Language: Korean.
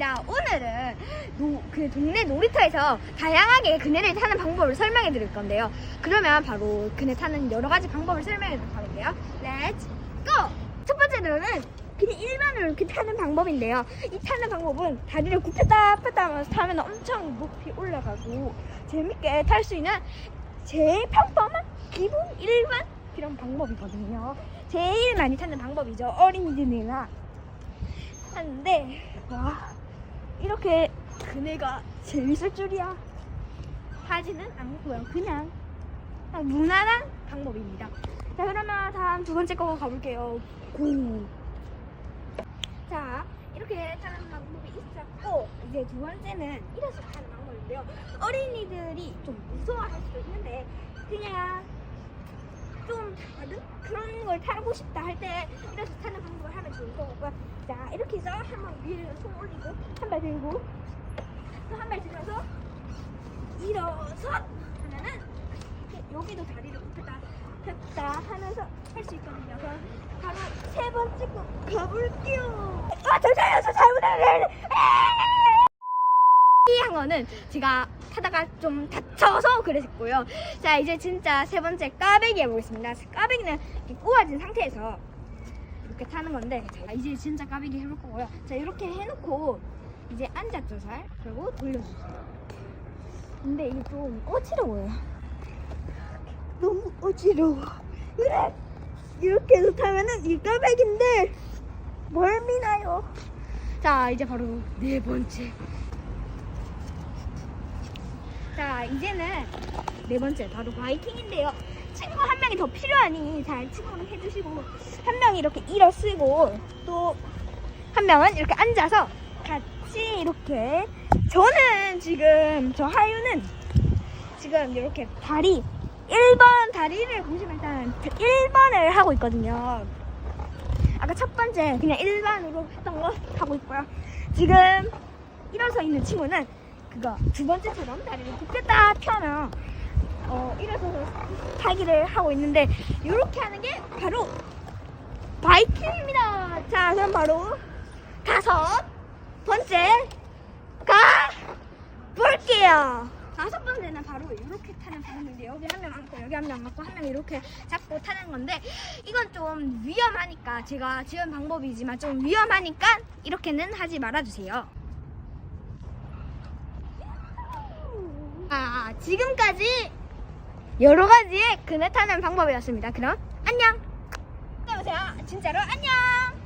반갑습니다. 오늘은 노- 그 동네 놀이터에서 다양하게 그네를 타는 방법을 설명해 드릴 건데요. 그러면 바로 그네 타는 여러 가지 방법을 설명해 드릴 건데요. 고! 첫 번째로는 그냥 일반으로 이렇게 타는 방법인데요. 이 타는 방법은 다리를 굽혔다 폈다 하면서 타면 엄청 높이 올라가고 재밌게 탈 수 있는 제일 평범한 기본 일반 그런 방법이거든요. 제일 많이 타는 방법이죠. 어린이들이나 하는데 와 이렇게 그네가 재밌을 줄이야. 하지는 않고요 그냥 무난한 방법입니다. 자 그러면 다음 두 번째 거 가볼게요. 고. 자 이렇게 타는 방법이 있었고 이제 두 번째는 일어서 타는 방법인데요. 어린이들이 좀 무서워할 수도 있는데 그냥 좀 그런 걸 타고 싶다 할때 일어서 타는 방법을 하면 좋을 것 같고요. 자 이렇게 해서 한번 위에 손 올리고 한 발 들고 또 한 발 들어서 일어서 하면은 이렇게 여기도 다리를 굽혔다 폈다 하면서 할 수 있거든요. 그럼 바로 세 번째 거 가볼게요. 아 잠시만요, 저 잘못했네. 한 거는 제가 타다가 좀 다쳐서 그랬고요. 자 이제 진짜 세 번째 까베기 해보겠습니다. 까베기는 이렇게 꼬아진 상태에서 이렇게 타는 건데 자 이제 진짜 까베기 해볼 거고요. 자 이렇게 해놓고 이제 앉았죠 잘 그리고 돌려주세요. 근데 이게 좀 어지러워요. 너무 어지러워. 그래 이렇게 해서 타면은 이 까베기인데 멀미 나요. 자 이제 바로 네 번째. 자 이제는 네 번째 바로 바이킹인데요. 친구 한 명이 더 필요하니 잘 친구는 해주시고 한 명이 이렇게 일어쓰고 또 한 명은 이렇게 앉아서 같이 이렇게 저는 지금 저 하유는 지금 이렇게 다리 1번 다리를 보시면 일단 1번을 하고 있거든요. 아까 첫 번째 그냥 일반으로 했던 거 하고 있고요. 지금 일어서 있는 친구는 그거 두 번째처럼 다리를 굽혔다 펴면 어 일어서서 타기를 하고 있는데 이렇게 하는 게 바로 바이킹입니다. 자 그럼 바로 다섯 번째 가 볼게요. 다섯 번째는 바로 이렇게 타는 방법인데 여기 한명 앉고 여기 한명 앉고 한 명 이렇게 잡고 타는 건데 이건 좀 위험하니까 제가 지은 방법이지만 좀 위험하니까 이렇게는 하지 말아주세요. 아, 지금까지 여러 가지의 그네 타는 방법이었습니다. 그럼 안녕. 안녕하세요. 진짜로 안녕.